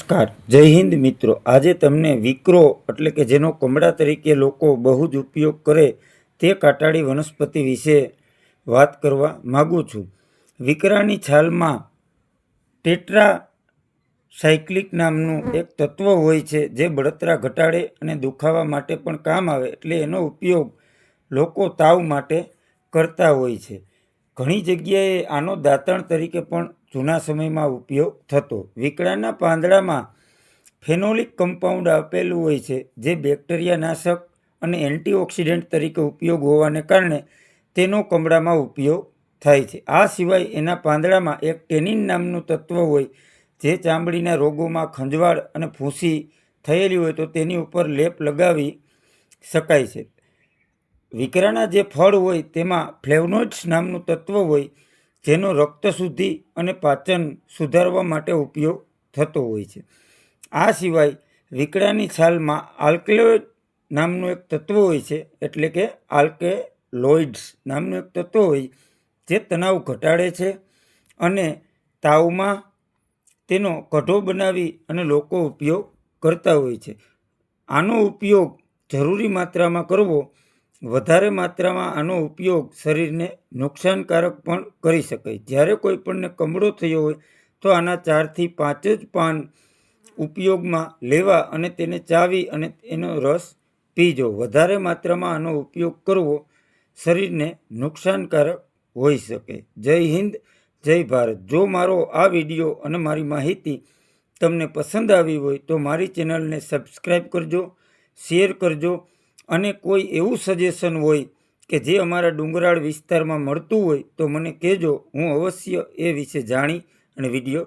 નમસ્કાર. જય હિન્દ મિત્રો. આજે તમને વિક્રો એટલે કે જેનો કમળા તરીકે લોકો બહુ જ ઉપયોગ કરે તે કાંટાળી વનસ્પતિ વિશે વાત કરવા માગું છું. વિકરાની છાલમાં ટેટ્રા સાયક્લિક નામનું એક તત્વ હોય છે જે બળતરા ઘટાડે અને દુખાવા માટે પણ કામ આવે એટલે એનો ઉપયોગ લોકો તાવ માટે કરતા હોય છે. ઘણી જગ્યાએ આનો દાંતણ તરીકે પણ જૂના સમયમાં ઉપયોગ થતો. વિકળાના પાંદડામાં ફેનોલિક કમ્પાઉન્ડ આપેલું હોય છે, જે બેક્ટેરિયા નાશક અને એન્ટીઓક્સિડન્ટ તરીકે ઉપયોગ હોવાને કારણે તેનો કમળામાં ઉપયોગ થાય છે. આ સિવાય એના પાંદડામાં એક ટેનિન નામનું તત્વ હોય, જે ચામડીના રોગોમાં ખંજવાળ અને ફૂંસી થયેલી હોય તો તેની ઉપર લેપ લગાવી શકાય છે. વિકરાના જે ફળ હોય તેમાં ફ્લેવનોઇડ્સ નામનું તત્વ હોય, જેનો રક્ત શુદ્ધિ અને પાચન સુધારવા માટે ઉપયોગ થતો હોય છે. આ સિવાય વિકળાની છાલમાં આલ્કલોઇડ નામનું એક તત્વ હોય છે, એટલે કે આલ્કેલોઇડ્સ નામનું એક તત્વ હોય, જે તણાવ ઘટાડે છે અને તાવમાં તેનો કઢો બનાવી અને લોકો ઉપયોગ કરતા હોય છે. આનો ઉપયોગ જરૂરી માત્રામાં કરવો વધારે માત્રામાં આનો ઉપયોગ શરીરને નુકસાનકારક પણ કરી શકાય. જ્યારે કોઈ પણને કમળો થયો હોય, તો આના ચારથી પાંચ જ પાન ઉપયોગમાં લેવા અને તેને ચાવી અને એનો રસ પીજો. વધારે માત્રામાં આનો ઉપયોગ કરવો શરીરને નુકસાનકારક હોઈ શકે. જય હિન્દ, જય ભારત. જો મારો આ વીડિયો અને મારી માહિતી તમને પસંદ આવી હોય, તો મારી ચેનલને સબસ્ક્રાઈબ કરજો, શેર કરજો અને કોઈ એવું સજેશન હોય કે જે અમારા ડુંગરાળ વિસ્તારમાં મળતું હોય તો મને કહેજો. હું અવશ્ય એ વિશે જાણી અને વીડિયો